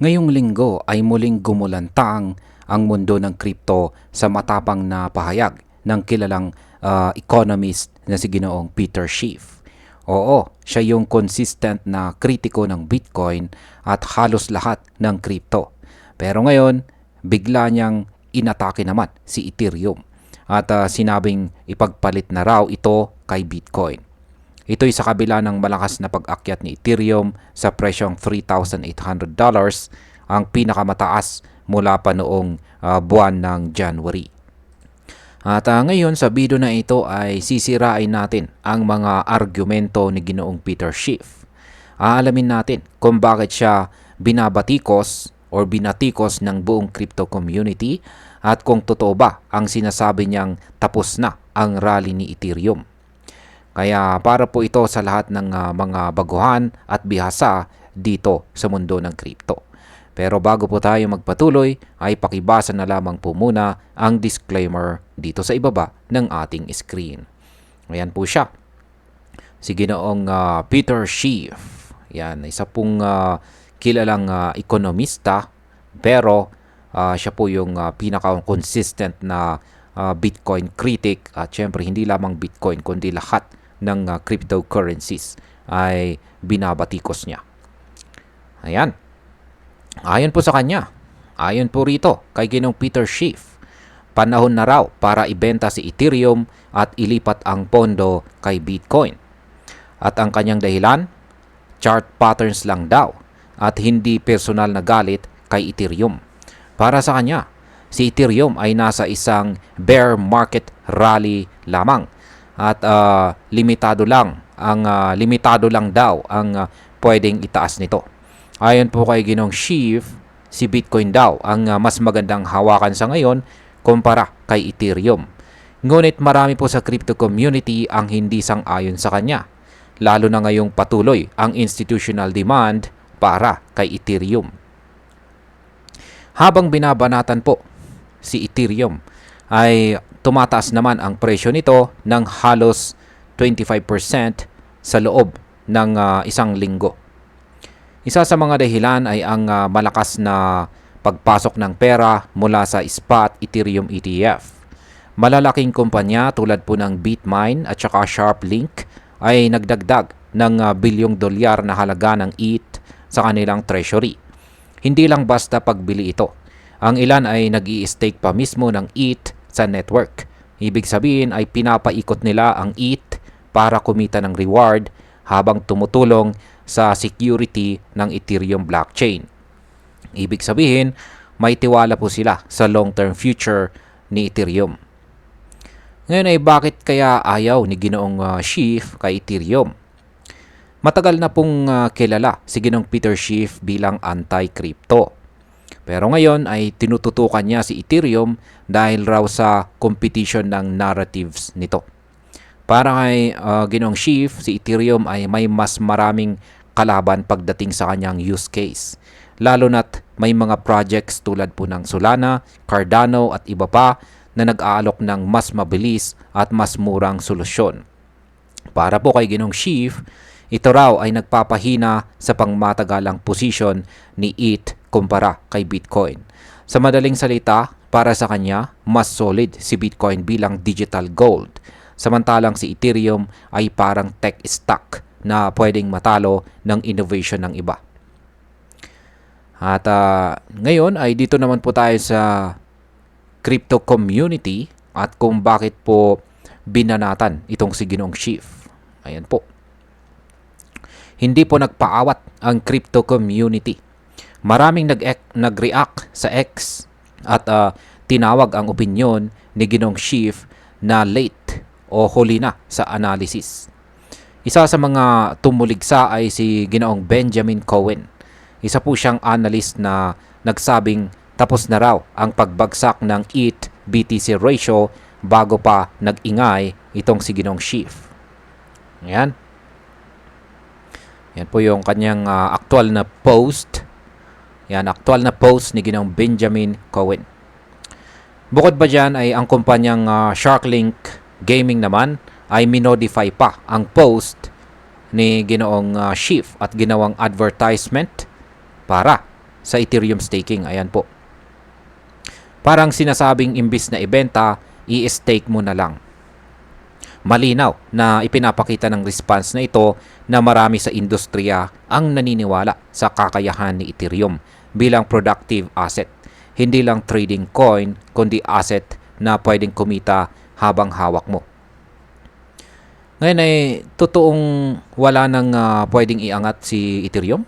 Ngayong linggo ay muling gumulantang ang mundo ng kripto sa matapang na pahayag ng kilalang ah, economist na si Ginoong Peter Schiff. Oo, siya yung consistent na kritiko ng Bitcoin at halos lahat ng kripto. Pero ngayon, bigla niyang inatake naman si Ethereum at ah, sinabing ipagpalit na raw ito kay Bitcoin. Ito'y sa kabila ng malakas na pag-akyat ni Ethereum sa presyong $3,800, ang pinakamataas mula pa noong ah, buwan ng January. At ah, ngayon sa video na ito ay sisirain natin ang mga argumento ni Ginoong Peter Schiff. Aalamin natin kung bakit siya binabatikos or binatikos ng buong crypto community at kung totoo ba ang sinasabi niyang tapos na ang rally ni Ethereum. Kaya para po ito sa lahat ng ah, mga baguhan at bihasa dito sa mundo ng crypto. Pero bago po tayo magpatuloy ay pakibasa na lamang po muna ang disclaimer dito sa ibaba ng ating screen. Ayan po siya. Si Ginoong ah, Peter Schiff. Yan, isa pong ah, kilalang ah, ekonomista pero ah, siya po yung ah, pinaka-consistent na ah, Bitcoin critic at syempre hindi lamang Bitcoin kundi lahat ng ah, cryptocurrencies ay binabatikos niya. Ayan. Ayon po sa kanya, ayon po rito kay Ginong Peter Schiff, panahon na raw para ibenta si Ethereum at ilipat ang pondo kay Bitcoin. At ang kanyang dahilan, chart patterns lang daw at hindi personal na galit kay Ethereum. Para sa kanya, si Ethereum ay nasa isang bear market rally lamang at ah, limitado lang ang ah, limitado lang daw ang ah, pwedeng itaas nito. Ayon po kay Ginong Schiff, si Bitcoin daw ang ah, mas magandang hawakan sa ngayon kumpara kay Ethereum. Ngunit marami po sa crypto community ang hindi sang-ayon sa kanya, lalo na ngayong patuloy ang institutional demand para kay Ethereum. Habang binabanatan po si Ethereum ay tumataas naman ang presyo nito ng halos 25% sa loob ng ah, isang linggo. Isa sa mga dahilan ay ang ah, malakas na pagpasok ng pera mula sa spot Ethereum ETF. Malalaking kumpanya tulad po ng Bitmine at saka Sharplink ay nagdagdag ng ah, bilyong dolyar na halaga ng ETH sa kanilang treasury. Hindi lang basta pagbili ito. Ang ilan ay nag stake pa mismo ng ETH sa network. Ibig sabihin ay pinapaikot nila ang ETH para kumita ng reward habang tumutulong sa security ng Ethereum blockchain. Ibig sabihin, may tiwala po sila sa long-term future ni Ethereum. Ngayon ay bakit kaya ayaw ni Ginoong uh, Schiff kay Ethereum? Matagal na pong uh, kilala si Ginoong Peter Schiff bilang anti-crypto. Pero ngayon ay tinututukan niya si Ethereum dahil raw sa competition ng narratives nito. Para kay uh, Ginoong Schiff, si Ethereum ay may mas maraming kalaban pagdating sa kanyang use case. Lalo na't may mga projects tulad po ng Solana, Cardano at iba pa na nag-aalok ng mas mabilis at mas murang solusyon. Para po kay Ginong Schiff, ito raw ay nagpapahina sa pangmatagalang posisyon ni ETH kumpara kay Bitcoin. Sa madaling salita, para sa kanya, mas solid si Bitcoin bilang digital gold. Samantalang si Ethereum ay parang tech stock na pwedeng matalo ng innovation ng iba. At ah, ngayon ay dito naman po tayo sa crypto community at kung bakit po binanatan itong si Ginong Schiff. Ayan po. Hindi po nagpaawat ang crypto community. Maraming nag nag-react sa X at ah, tinawag ang opinyon ni Ginong Schiff na late o huli na sa analysis. Isa sa mga tumuligsa ay si Ginoong Benjamin Cohen. Isa po siyang analyst na nagsabing tapos na raw ang pagbagsak ng ETH BTC ratio bago pa nag-ingay itong si Ginong Schiff. Ayan. Yan po yung kanyang ah, aktual na post. Yan, aktual na post ni Ginong Benjamin Cohen. Bukod ba dyan ay ang kumpanyang ah, Sharklink Gaming naman ay minodify pa ang post ni Ginoong uh, Schiff at ginawang advertisement para sa Ethereum staking. Ayan po. Parang sinasabing imbis na ibenta, i-stake mo na lang. Malinaw na ipinapakita ng response na ito na marami sa industriya ang naniniwala sa kakayahan ni Ethereum bilang productive asset. Hindi lang trading coin, kundi asset na pwedeng kumita habang hawak mo. Ngayon ay totoong wala nang ah, pwedeng iangat si Ethereum?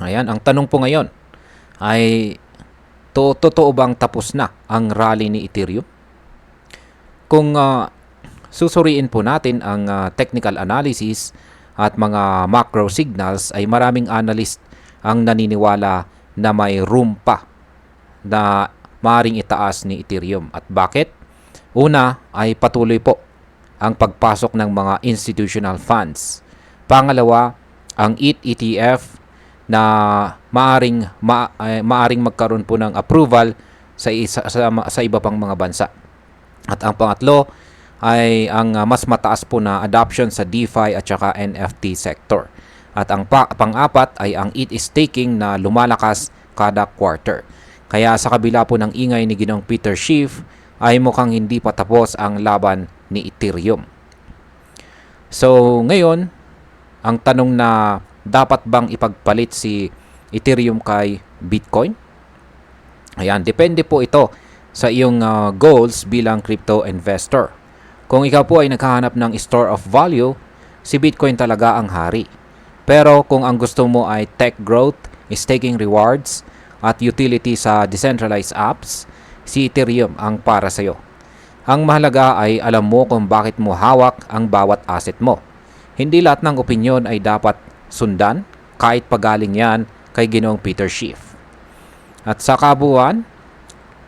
Ayan, ang tanong po ngayon ay to totoo bang tapos na ang rally ni Ethereum? Kung ah, susuriin po natin ang ah, technical analysis at mga macro signals ay maraming analyst ang naniniwala na may room pa na maring itaas ni Ethereum. At bakit? Una ay patuloy po ang pagpasok ng mga institutional funds. Pangalawa, ang ETH ETF na maaring ma, eh, maaring magkaroon po ng approval sa isa, sa, sa iba pang mga bansa. At ang pangatlo ay ang uh, mas mataas po na adoption sa DeFi at saka NFT sector. At ang pa- pang-apat ay ang ETH staking na lumalakas kada quarter. Kaya sa kabila po ng ingay ni Ginong Peter Schiff ay mukhang hindi pa tapos ang laban ni Ethereum. So ngayon, ang tanong na dapat bang ipagpalit si Ethereum kay Bitcoin? Ayan, depende po ito sa iyong uh, goals bilang crypto investor. Kung ikaw po ay naghahanap ng store of value, si Bitcoin talaga ang hari. Pero kung ang gusto mo ay tech growth, staking rewards, at utility sa decentralized apps, si Ethereum ang para sa iyo. Ang mahalaga ay alam mo kung bakit mo hawak ang bawat asset mo. Hindi lahat ng opinyon ay dapat sundan kahit pagaling yan kay Ginoong Peter Schiff. At sa kabuuan,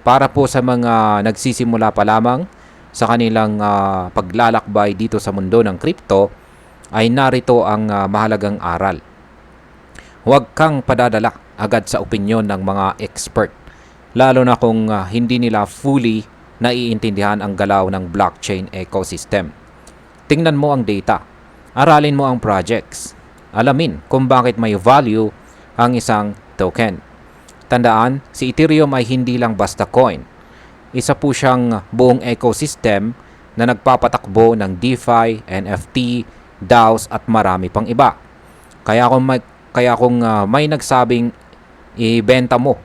para po sa mga nagsisimula pa lamang sa kanilang ah, paglalakbay dito sa mundo ng crypto, ay narito ang ah, mahalagang aral. Huwag kang padadala agad sa opinyon ng mga expert, lalo na kung ah, hindi nila fully naiintindihan ang galaw ng blockchain ecosystem. Tingnan mo ang data, aralin mo ang projects, alamin kung bakit may value ang isang token. Tandaan, si Ethereum ay hindi lang basta coin. Isa po siyang buong ecosystem na nagpapatakbo ng DeFi, NFT, DAOs at marami pang iba. Kaya kung may, kaya kung ah, may nagsabing ibenta mo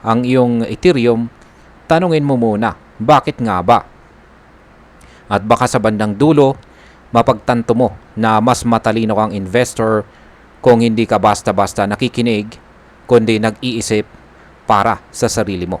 ang iyong Ethereum, tanungin mo muna, bakit nga ba? At baka sa bandang dulo, mapagtanto mo na mas matalino kang investor kung hindi ka basta-basta nakikinig, kundi nag-iisip para sa sarili mo.